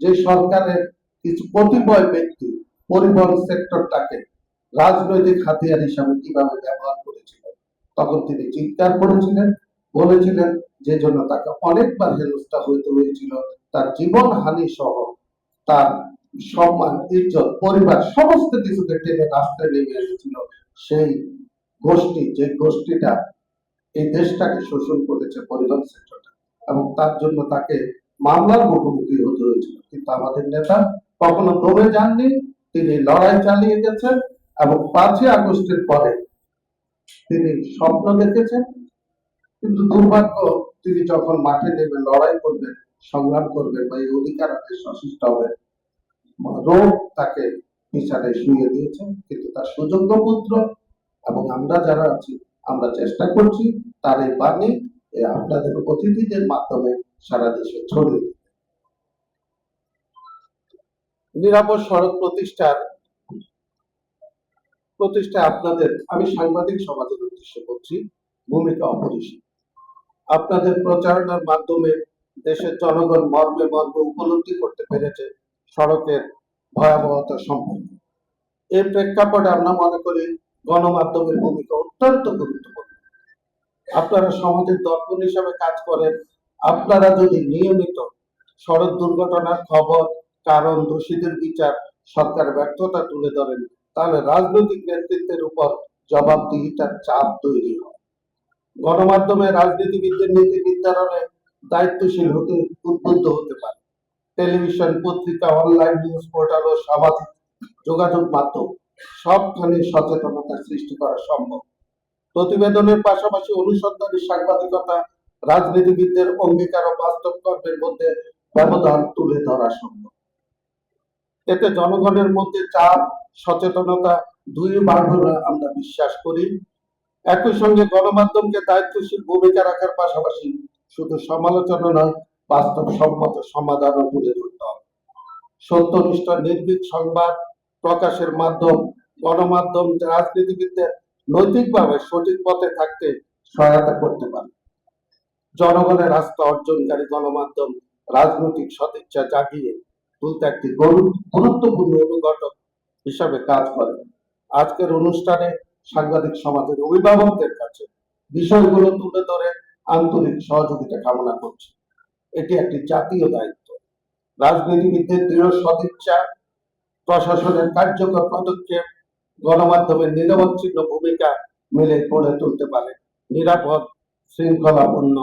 যে সরকারের কিছু কতিপয় ব্যক্তি পরিবহন সেক্টরটাকে রাজনৈতিক হাতিয়ার হিসাবে কীভাবে ব্যবহার করেছিলেন তখন তিনি চিৎকার করেছিলেন, বলেছিলেন যে জন্য তাকে অনেকবার হেনস্থা হইতে হয়েছিল, তার জীবন হানি সহ তার সম্মান, ইজ্জত, পরিবার, সমস্ত কিছুকে টেনে রাস্তায় নেমে এসেছিল। সেই গোষ্ঠী, যে গোষ্ঠীটা এই দেশটাকে শোষণ করেছে পরিবহন সেক্টরটা এবং তার জন্য তাকে মামলার মুখোমুখি হতে হয়েছিল। কিন্তু আমাদের নেতা কখনো দমে যাননি, তিনি লড়াই চালিয়ে গেছেন এবং পাঁচই আগস্টের পরে তিনি স্বপ্ন দেখেছেন। কিন্তু দুর্ভাগ্য, তিনি যখন মাঠে নেমে লড়াই করবেন, সংগ্রাম করবেন বা এই অধিকার আদেশ সশিষ্ট হবে রোগ তাকে পিছনে শুয়ে দিয়েছেন। কিন্তু তার সুযোগ্য পুত্র এবং আমরা যারা আছি, আমরা চেষ্টা করছি তার এই বাণী আপনাদের অতিথিদের মাধ্যমে সারা দেশে ছড়িয়ে। নিরাপদ সড়ক প্রতিষ্ঠার প্রতিষ্ঠা আপনাদের, আমি সাংবাদিক সমাজের উদ্দেশ্যে বলছি, ভূমিকা অপরিসীম। আপনাদের প্রচারণার মাধ্যমে দেশের জনগণ মর্মে মর্মে উপলব্ধি করতে পেরেছে সড়কের ভয়াবহতা সম্পর্কে। এই প্রেক্ষাপটে আমরা মনে করি, গণমাধ্যমের ভূমিকা অত্যন্ত গুরুত্বপূর্ণ। আপনারা সমাজের দর্পণ হিসাবে কাজ করেন আপনারা যদি নিয়মিত সড়ক দুর্ঘটনার খবর, কারণ দোষীদের বিচার, সরকার ব্যর্থতা তুলে ধরেন, তাহলে রাজনৈতিক নেতৃত্বের উপর জবাবদিহিতার চাপ তৈরি হয়। গণমাধ্যমে রাজনীতিবিদদের নীতি নির্ধারণে দায়িত্বশীল হতে উদ্বুদ্ধ হতে পারে। টেলিভিশন, পত্রিকা, অনলাইন নিউজ পোর্টাল ও সামাজিক যোগাযোগ মাধ্যম সবখানে সচেতনতা সৃষ্টি করা সম্ভব। প্রতিবেদনের পাশাপাশি অনুসন্ধানী সাংবাদিকতা রাজনীতিবিদদের অঙ্গীকার ও বাস্তব কর্মের মধ্যে ব্যবধান তুলে ধরা সম্ভব। এতে জনগণের মধ্যে চাপ, সচেতনতা দুই বাড়বে আমরা বিশ্বাস করি। একই সঙ্গে গণমাধ্যমকে দায়িত্বশীল ভূমিকা রাখার পাশাপাশি শুধু সমালোচনা নয়, বাস্তবসম্মত সমাধানও তুলে ধরতে হবে। সত্যনিষ্ঠ নির্ভীক সংবাদ প্রকাশের মাধ্যম, গণমাধ্যম রাজনীতিবিদদের নৈতিকভাবে সঠিক পথে থাকতে সহায়তা করতে পারে। জনগণের আস্থা অর্জনকারী গণমাধ্যম রাজনৈতিক সদিচ্ছা জাগিয়ে তুলতে একটি গুরুত্বপূর্ণ অনুঘটক হিসাবে কাজ করে। আজকের অনুষ্ঠানে সাংবাদিক সমাজের অভিভাবকদের কাছে বিষয়গুলো তুলে ধরে আন্তরিক সহযোগিতা কামনা করছি। এটি একটি জাতীয় দায়িত্ব। রাজনীতিবিদদের দৃঢ় সদিচ্ছা, প্রশাসনের কার্যকর পদক্ষেপ, গণমাধ্যমের নিরবচ্ছিন্ন ভূমিকা মিলে গড়ে তুলতে পারে নিরাপদ, শৃঙ্খলাপূর্ণ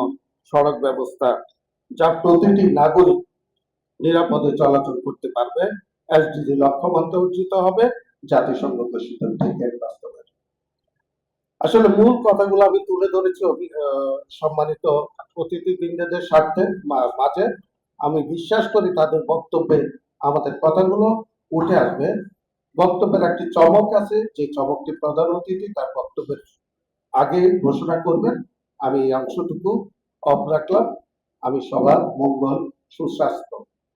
সড়ক ব্যবস্থা যা প্রতিটি নাগরিক নিরাপদে চলাচল করতে পারবে। এসডিজি লক্ষ্যমাত্রা অর্জিত হবে। জাতিসংঘ ঘোষিত বাস্তবায়ন। আসলে মূল কথাগুলো আমি তুলে ধরেছি সম্মানিত অতিথিবৃন্দদের স্বার্থে মাঝে। আমি বিশ্বাস করি তাদের বক্তব্যে আমাদের কথাগুলো উঠে আসবে। বক্তব্যের একটি চমক আছে, যে চমকটি প্রধান অতিথি তার বক্তব্যের আগে ঘোষণা করবেন। আমি এই অংশটুকু অফ রাখলাম। আমি সবার মঙ্গল সুস্বাস্থ্য।